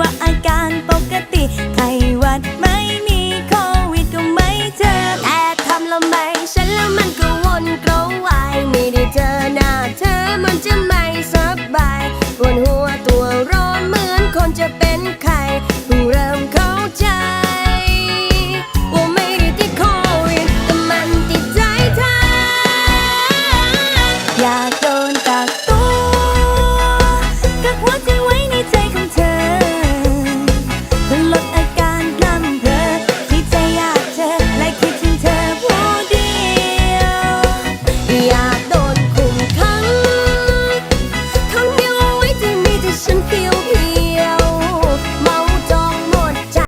ว่าอาการปกติไขวัดไม่มีโควิดก็ไม่เจอแต่ทำแล้วไม่ฉันแล้วมันก็วนกระวายไม่ได้เจอหน้าเธอมันจะไม่สบายปวดหัวตัวร้อนเหมือนคนจะเป็นไข้ผู้เริ่มเข้าใจอยากโด